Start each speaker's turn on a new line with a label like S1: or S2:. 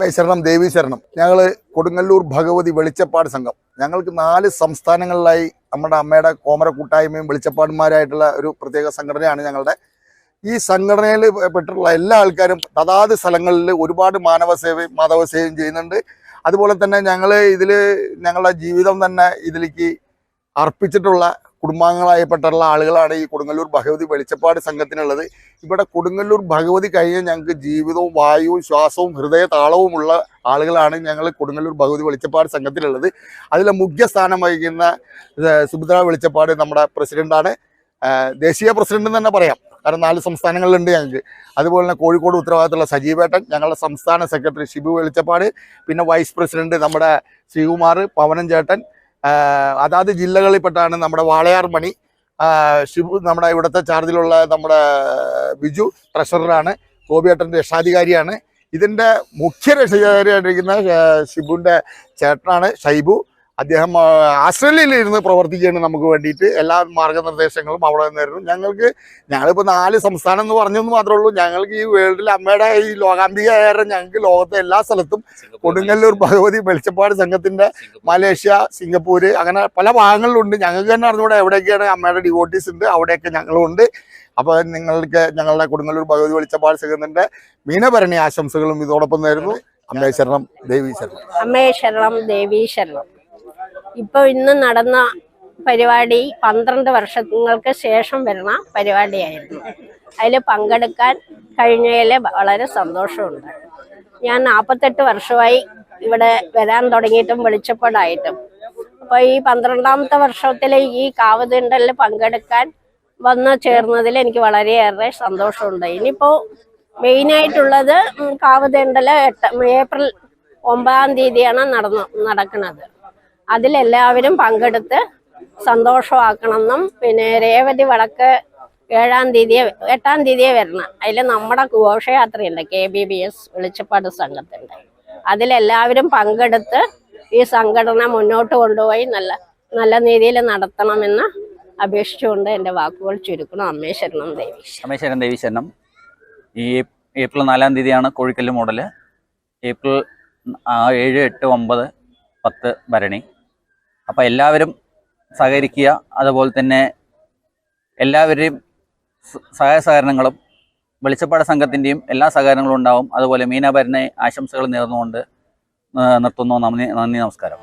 S1: ശരണം ദേവി ശരണം ഞങ്ങൾ കൊടുങ്ങല്ലൂർ ഭഗവതി വെളിച്ചപ്പാട് സംഘം. ഞങ്ങൾക്ക് നാല് സംസ്ഥാനങ്ങളിലായി നമ്മുടെ അമ്മയുടെ കോമര കൂട്ടായ്മയും വെളിച്ചപ്പാടുമാരായിട്ടുള്ള ഒരു പ്രത്യേക സംഘടനയാണ് ഞങ്ങളുടെ. ഈ സംഘടനയിൽ പെട്ടിട്ടുള്ള എല്ലാ ആൾക്കാരും തഥാത് സ്ഥലങ്ങളിൽ ഒരുപാട് മാനവ സേവയും മാധവ സേവയും ചെയ്യുന്നുണ്ട്. അതുപോലെ തന്നെ ഞങ്ങൾ ഇതിൽ ഞങ്ങളുടെ ജീവിതം തന്നെ ഇതിലേക്ക് അർപ്പിച്ചിട്ടുള്ള കുടുംബാംഗങ്ങളായപ്പെട്ടുള്ള ആളുകളാണ് ഈ കൊടുങ്ങല്ലൂർ ഭഗവതി വെളിച്ചപ്പാട് സംഘത്തിനുള്ളത്. ഇവിടെ കൊടുങ്ങല്ലൂർ ഭഗവതി കഴിഞ്ഞ് ഞങ്ങൾക്ക് ജീവിതവും വായുവും ശ്വാസവും ഹൃദയ താളവുമുള്ള ആളുകളാണ് ഞങ്ങൾ കൊടുങ്ങല്ലൂർ ഭഗവതി വെളിച്ചപ്പാട് സംഘത്തിലുള്ളത്. അതിലെ മുഖ്യ സ്ഥാനം വഹിക്കുന്ന സുഭദ്ര വെളിച്ചപ്പാട് നമ്മുടെ പ്രസിഡന്റാണ്. ദേശീയ പ്രസിഡന്റ് തന്നെ പറയാം. കാരണം നാല് സംസ്ഥാനങ്ങളിലുണ്ട് ഞങ്ങൾക്ക്. അതുപോലെ തന്നെ കോഴിക്കോട് ഉത്തരവാദിത്തമുള്ള സജീവേട്ടൻ ഞങ്ങളുടെ സംസ്ഥാന സെക്രട്ടറി ഷിബു വെളിച്ചപ്പാട് പിന്നെ വൈസ് പ്രസിഡന്റ് നമ്മുടെ ശ്രീകുമാർ പവനൻ ചേട്ടൻ അതാത് ജില്ലകളിൽപ്പെട്ടാണ് നമ്മുടെ വാളയാർ മണി ശിബു നമ്മുടെ ഇവിടുത്തെ ചാർജിലുള്ള നമ്മുടെ ബിജു ട്രഷററാണ് ഗോപിയേട്ടന്റെ രക്ഷാധികാരിയാണ്. ഇതിന്റെ മുഖ്യ രക്ഷാധികാരിയായിട്ടിരിക്കുന്ന ഷിബുവിന്റെ ചേട്ടനാണ് ഷൈബു. അദ്ദേഹം ഇരുന്ന് പ്രവർത്തിക്കുകയാണ് നമുക്ക് വേണ്ടിയിട്ട് എല്ലാ മാർഗനിർദ്ദേശങ്ങളും അവിടെ നിന്നായിരുന്നു ഞങ്ങൾക്ക് ഞങ്ങളിപ്പോൾ നാല് സംസ്ഥാനം എന്ന് പറഞ്ഞെന്ന് മാത്രമേ ഉള്ളൂ. ഞങ്ങൾക്ക് ഈ വേൾഡിൽ അമ്മയുടെ ഈ ലോകാംബിക ആയാലും ഞങ്ങൾക്ക് ലോകത്തെ എല്ലാ സ്ഥലത്തും കൊടുങ്ങല്ലൂർ ഭഗവതി വെളിച്ചപ്പാട് സംഘത്തിന്റെ മലേഷ്യ സിംഗപ്പൂർ അങ്ങനെ പല ഭാഗങ്ങളിലുണ്ട്. ഞങ്ങൾക്ക് തന്നെ അറിഞ്ഞുകൂടെ എവിടെയൊക്കെയാണ് അമ്മയുടെ ഡിവോട്ടീസ് ഉണ്ട് അവിടെയൊക്കെ ഞങ്ങളുണ്ട്. അപ്പോൾ നിങ്ങൾക്ക് ഞങ്ങളുടെ കൊടുങ്ങല്ലൂർ ഭഗവതി വെളിച്ചപ്പാട് സംഘത്തിന്റെ മീനഭരണി ആശംസകളും ഇതോടൊപ്പം നേരുന്നു. അമ്മേ ശരണം ദേവീശരണം
S2: അമ്മേ ശരണം ദേവി ശരണം. ഇപ്പൊ ഇന്ന് നടന്ന പരിപാടി പന്ത്രണ്ട് വർഷങ്ങൾക്ക് ശേഷം വരുന്ന പരിപാടിയായിരുന്നു. അതിൽ പങ്കെടുക്കാൻ കഴിഞ്ഞതിൽ വളരെ സന്തോഷമുണ്ട്. ഞാൻ നാൽപ്പത്തെട്ട് വർഷമായി ഇവിടെ വരാൻ തുടങ്ങിയിട്ടും വെളിച്ചപ്പാടായിട്ടും അപ്പോൾ ഈ പന്ത്രണ്ടാമത്തെ വർഷത്തിൽ ഈ കാവതുണ്ടലിൽ പങ്കെടുക്കാൻ വന്ന് ചേർന്നതിൽ എനിക്ക് വളരെയേറെ സന്തോഷമുണ്ട്. ഇനിയിപ്പോൾ മെയിനായിട്ടുള്ളത് കാവതുണ്ടൽ എട്ട് ഏപ്രിൽ ഒമ്പതാം തീയതിയാണ് നടന്നു നടക്കുന്നത്. അതിലെല്ലാവരും പങ്കെടുത്ത് സന്തോഷമാക്കണമെന്നും പിന്നെ രേവതി വടക്ക് ഏഴാം തീയതിയെ എട്ടാം തീയതിയെ വരണം. അതിൽ നമ്മുടെ ഘോഷയാത്രയുണ്ട്. കെ ബി ബി എസ് വെളിച്ചപ്പാട് സംഘത്തിന്റെ. അതിലെല്ലാവരും പങ്കെടുത്ത് ഈ സംഘടന മുന്നോട്ട് കൊണ്ടുപോയി നല്ല നല്ല രീതിയിൽ നടത്തണമെന്ന് അപേക്ഷിച്ചുകൊണ്ട് എന്റെ വാക്കുകൾ ചുരുക്കണം അമ്മേശ്വരണം ദേവി.
S3: അമ്മേശ്വരൻ ദേവി ശരണം. ഈ ഏപ്രിൽ നാലാം തീയതിയാണ് കോഴിക്കൽ മോഡൽ. ഏപ്രിൽ ഏഴ് എട്ട് ഒമ്പത് പത്ത് ഭരണി. അപ്പോൾ എല്ലാവരും സഹകരിക്കുക. അതുപോലെ തന്നെ എല്ലാവരെയും സഹായ സഹകരണങ്ങളും വെളിച്ചപ്പാട് സംഘത്തിന്റെയും എല്ലാ സഹകരണങ്ങളും ഉണ്ടാവും. അതുപോലെ മീനാഭരനെ ആശംസകൾ നേർന്നുകൊണ്ട് നിർത്തുന്നു. നന്ദി നന്ദി നമസ്കാരം.